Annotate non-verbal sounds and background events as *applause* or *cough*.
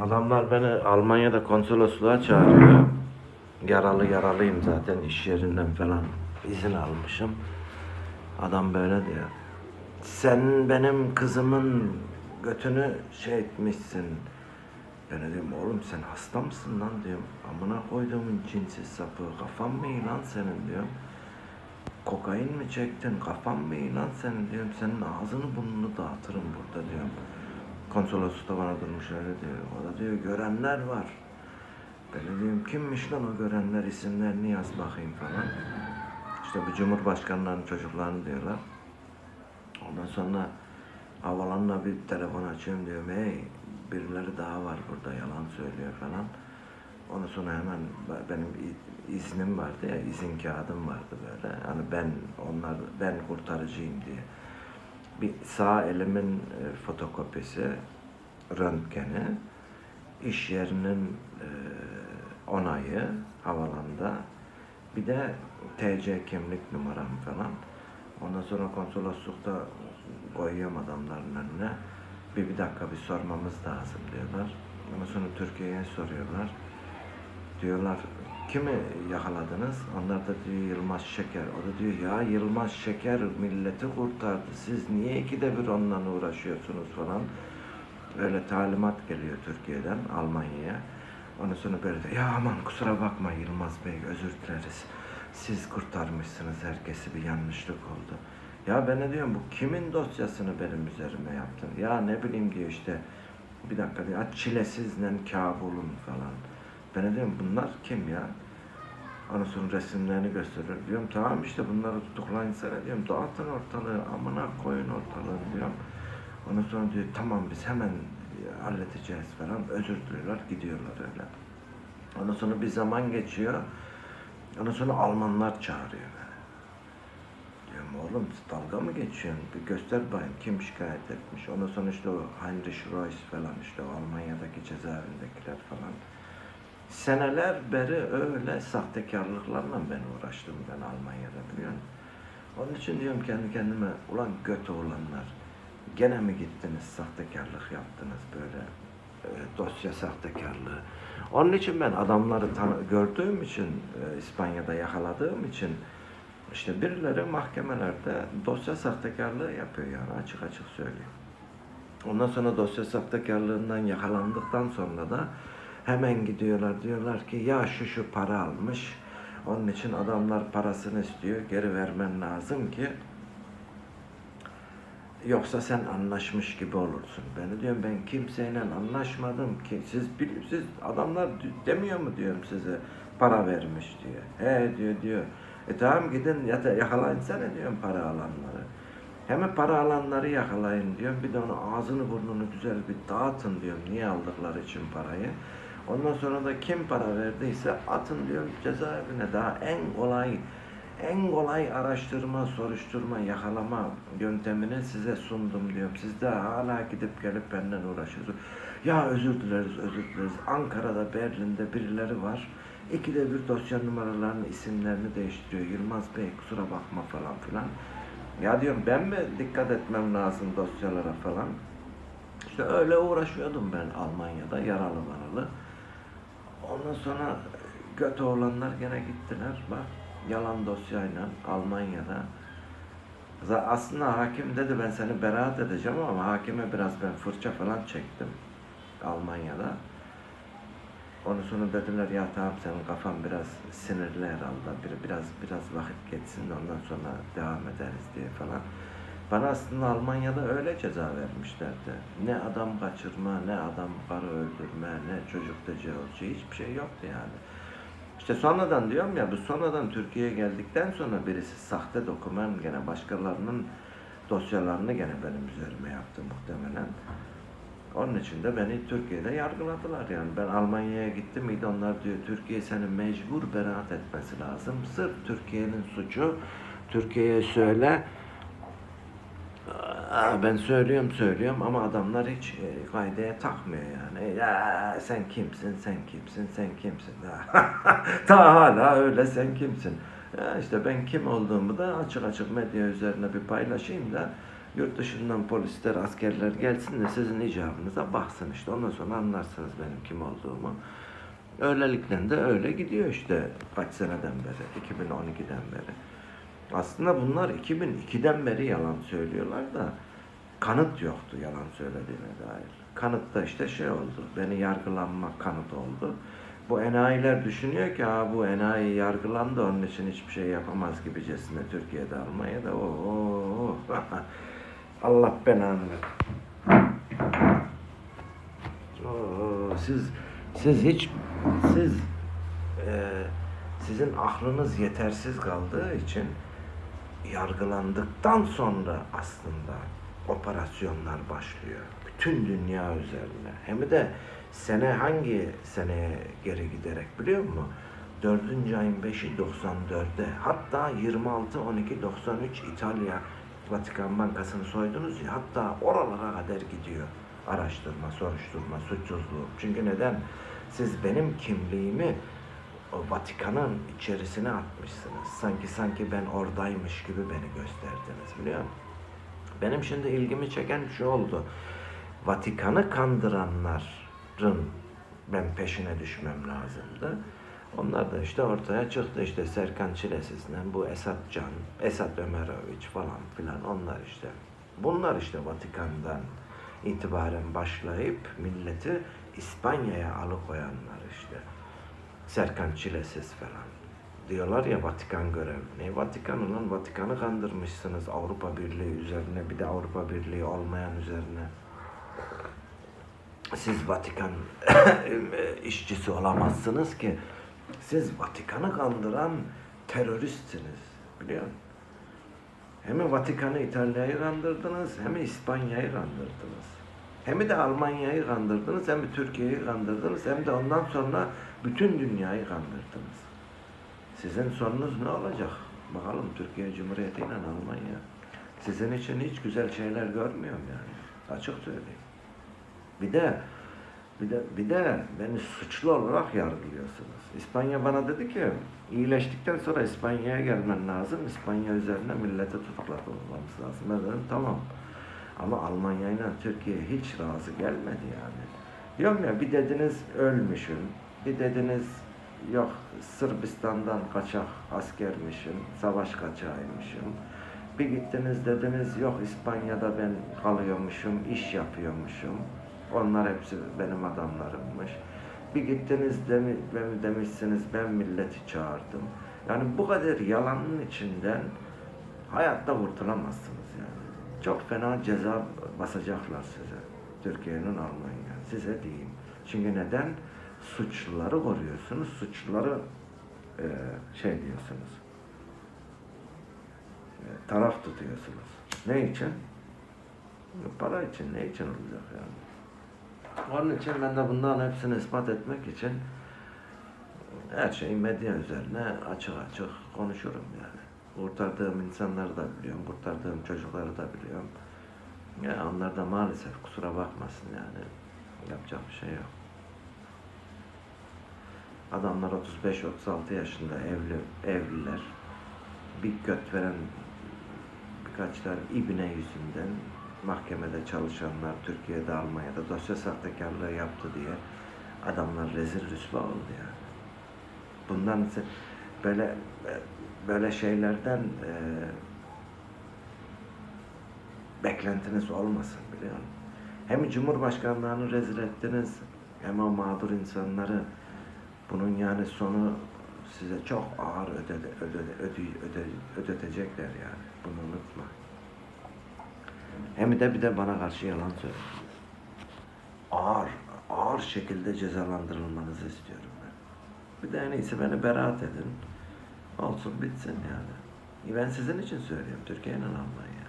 Adamlar beni Almanya'da konsolosluğa çağırıyor. Yaralı yaralıyım zaten iş yerinden falan izin almışım. Adam böyle diyor. Sen benim kızımın götünü şey etmişsin. Ben de diyorum oğlum sen hasta mısın lan diyorum. Amına koyduğumun cinsiz sapı kafan mı iyi lan senin diyorum. Kokain mi çektin kafan mı iyi lan senin diyorum. Senin ağzını burnunu dağıtırım burada diyorum. Konsolosluk da bana durmuş öyle diyor. O da diyor görenler var. Ben de diyorum kimmiş lan o görenler isimlerini yaz bakayım falan. İşte bu cumhurbaşkanlarının çocuklarını diyorlar. Ondan sonra havalanla bir telefon açıyorum diyorum hey birileri daha var burada yalan söylüyor falan. Ondan sonra hemen be- benim iznim vardı ya izin kağıdım vardı böyle. Hani ben onlar ben kurtarıcıyım diye. Bir sağ elimin e, fotokopisi, röntgeni, iş yerinin e, onayı havalanda, bir de TC kimlik numaram falan. Ondan sonra konsoloslukta koyuyorum adamların önüne. Bir, bir dakika bir sormamız lazım diyorlar. Ondan sonra Türkiye'ye soruyorlar. Diyorlar kimi yakaladınız? Onlar da diyor Yılmaz Şeker. O da diyor ya Yılmaz Şeker milleti kurtardı. Siz niye ikide bir onunla uğraşıyorsunuz falan. Öyle talimat geliyor Türkiye'den Almanya'ya. Ondan sonra böyle de ya aman kusura bakma Yılmaz Bey özür dileriz. Siz kurtarmışsınız herkesi bir yanlışlık oldu. Ya ben ne diyorum bu kimin dosyasını benim üzerime yaptın? Ya ne bileyim diyor işte bir dakika diyor "Ha, çilesizle kabulun falan. Ben diyorum bunlar kim ya? Sonra resimlerini gösteriyor. Diyorum tamam işte bunları tutuklayın sana diyorum. Dağıtın ortalığı amına koyun ortalığı diyorum. Ondan sonra diyor tamam biz hemen e, halledeceğiz falan. Özür diliyorlar gidiyorlar öyle. Ondan sonra bir zaman geçiyor. Ondan sonra Almanlar çağırıyor beni. Diyorum oğlum dalga mı geçiyorsun? Bir göster bakayım kim şikayet etmiş. Ondan sonra işte o Heinrich Reuss falan işte o Almanya'daki cezaevindekiler falan. Seneler beri öyle sahtekarlıklarla ben uğraştım ben Almanya'da biliyor musun? Onun için diyorum kendi kendime ulan göt oğlanlar gene mi gittiniz sahtekarlık yaptınız böyle e, dosya sahtekarlığı. Onun için ben adamları gördüğüm için e, İspanya'da yakaladığım için işte birileri mahkemelerde dosya sahtekarlığı yapıyor yani açık açık söyleyeyim. Ondan sonra dosya sahtekarlığından yakalandıktan sonra da hemen gidiyorlar diyorlar ki ya şu şu para almış. Onun için adamlar parasını istiyor. Geri vermen lazım ki yoksa sen anlaşmış gibi olursun. Ben diyorum ben kimseyle anlaşmadım ki. Siz bil- siz adamlar demiyor mu diyorum size para vermiş diyor. He diyor diyor. E tamam gidin ya da yakalayın sana diyorum para alanları. Hemen para alanları yakalayın diyorum. Bir de onu ağzını burnunu güzel bir dağıtın diyorum. Niye aldıkları için parayı. Ondan sonra da kim para verdiyse atın diyorum cezaevine. Daha en kolay en kolay araştırma, soruşturma, yakalama yöntemini size sundum diyorum. Siz de hala gidip gelip benden uğraşıyorsunuz. Ya özür dileriz, özür dileriz. Ankara'da, Berlin'de birileri var. İkide bir dosya numaralarını, isimlerini değiştiriyor. Yılmaz Bey kusura bakma falan filan. Ya diyorum ben mi dikkat etmem lazım dosyalara falan. İşte öyle uğraşıyordum ben Almanya'da yaralı maralı. Ondan sonra göt oğlanlar gene gittiler bak yalan dosyayla Almanya'da. Aslında hakim dedi ben seni beraat edeceğim ama hakime biraz ben fırça falan çektim Almanya'da. Ondan sonra dediler ya tamam senin kafan biraz sinirli herhalde. Bir, biraz biraz vakit geçsin ondan sonra devam ederiz diye falan. Bana aslında Almanya'da öyle ceza vermişlerdi. Ne adam kaçırma, ne adam karı öldürme, ne çocuk tecavüzü hiçbir şey yoktu yani. İşte sonradan diyorum ya bu sonradan Türkiye'ye geldikten sonra birisi sahte doküman gene başkalarının dosyalarını gene benim üzerime yaptı muhtemelen. Onun için de beni Türkiye'de yargıladılar yani. Ben Almanya'ya gittim miydi onlar diyor Türkiye seni mecbur beraat etmesi lazım. Sırf Türkiye'nin suçu Türkiye'ye söyle. Ben söylüyorum söylüyorum ama adamlar hiç e, kaydeye takmıyor yani. Ya sen kimsin, sen kimsin, sen kimsin. *laughs* Ta hala öyle sen kimsin. Ya işte ben kim olduğumu da açık açık medya üzerine bir paylaşayım da Yurt dışından polisler, askerler gelsin de sizin icabınıza baksın işte. Ondan sonra anlarsınız benim kim olduğumu. Öylelikle de öyle gidiyor işte kaç seneden beri, 2012'den beri. Aslında bunlar 2002'den beri yalan söylüyorlar da kanıt yoktu yalan söylediğine dair. Kanıt da işte şey oldu, beni yargılanma kanıt oldu. Bu enayiler düşünüyor ki bu enayi yargılandı onun için hiçbir şey yapamaz gibicesine Türkiye'de Almanya'da o o *laughs* Allah belanı ver. Oo, siz siz hiç siz e, sizin aklınız yetersiz kaldığı için yargılandıktan sonra aslında operasyonlar başlıyor. Bütün dünya üzerine. Hem de sene hangi seneye geri giderek biliyor musun? 4. ayın 5'i 94'te hatta 26 12 93 İtalya Vatikan Bankası'nı soydunuz ya hatta oralara kadar gidiyor. Araştırma, soruşturma, suçsuzluğu. Çünkü neden? Siz benim kimliğimi o Vatikan'ın içerisine atmışsınız. Sanki sanki ben oradaymış gibi beni gösterdiniz biliyor musun? Benim şimdi ilgimi çeken şu oldu. Vatikan'ı kandıranların ben peşine düşmem lazımdı. Onlar da işte ortaya çıktı işte Serkan Çilesiz'le bu Esat Can, Esat Ömeroviç falan filan onlar işte. Bunlar işte Vatikan'dan itibaren başlayıp milleti İspanya'ya alıkoyanlar işte. Serkan Çilesiz falan. Diyorlar ya Vatikan görevli. Vatikan ulan Vatikan'ı kandırmışsınız Avrupa Birliği üzerine bir de Avrupa Birliği olmayan üzerine. Siz Vatikan *coughs* işçisi olamazsınız ki. Siz Vatikan'ı kandıran teröristsiniz. Biliyor musun? Hem Vatikan'ı İtalya'yı kandırdınız hem İspanya'yı kandırdınız. Hem de Almanya'yı kandırdınız hem de Türkiye'yi kandırdınız hem de ondan sonra bütün dünyayı kandırdınız. Sizin sonunuz ne olacak? Bakalım Türkiye Cumhuriyeti ile Almanya. Sizin için hiç güzel şeyler görmüyorum yani. Açık söyleyeyim. Bir de bir de bir de beni suçlu olarak yargılıyorsunuz. İspanya bana dedi ki iyileştikten sonra İspanya'ya gelmen lazım. İspanya üzerine millete tutuklatılmamız lazım. Ben dedim tamam. Ama Almanya ile Türkiye hiç razı gelmedi yani. Diyorum ya bir dediniz ölmüşüm. Bir dediniz yok Sırbistan'dan kaçak askermişim. Savaş kaçağıymışım. Bir gittiniz dediniz yok İspanya'da ben kalıyormuşum, iş yapıyormuşum. Onlar hepsi benim adamlarımmış. Bir gittiniz demi, demişsiniz ben milleti çağırdım. Yani bu kadar yalanın içinden hayatta kurtulamazsınız. Çok fena ceza basacaklar size. Türkiye'nin Almanya. Size diyeyim. Çünkü neden? Suçluları koruyorsunuz. Suçluları e, şey diyorsunuz. E, taraf tutuyorsunuz. Ne için? Para için. Ne için olacak yani? Onun için ben de bunların hepsini ispat etmek için her şeyi medya üzerine açık açık konuşurum yani. Kurtardığım insanları da biliyorum, kurtardığım çocukları da biliyorum. Ya onlar da maalesef kusura bakmasın yani. Yapacak bir şey yok. Adamlar 35-36 yaşında evli, evliler. Bir göt veren birkaç ibne yüzünden mahkemede çalışanlar Türkiye'de Almanya'da dosya sahtekarlığı yaptı diye adamlar rezil rüsva oldu yani. Bundan ise böyle böyle şeylerden e, beklentiniz olmasın biliyor musun? Hem Cumhurbaşkanlığını rezil ettiniz hem o mağdur insanları bunun yani sonu size çok ağır ödede, ödede, öde, öde, ödetecekler yani. Bunu unutma. Hem de bir de bana karşı yalan söylediniz. Ağır, ağır şekilde cezalandırılmanızı istiyorum ben. Bir de en iyisi beni beraat edin. Olsun bitsin yani. Ben sizin için söylüyorum. Türkiye'nin Almanya.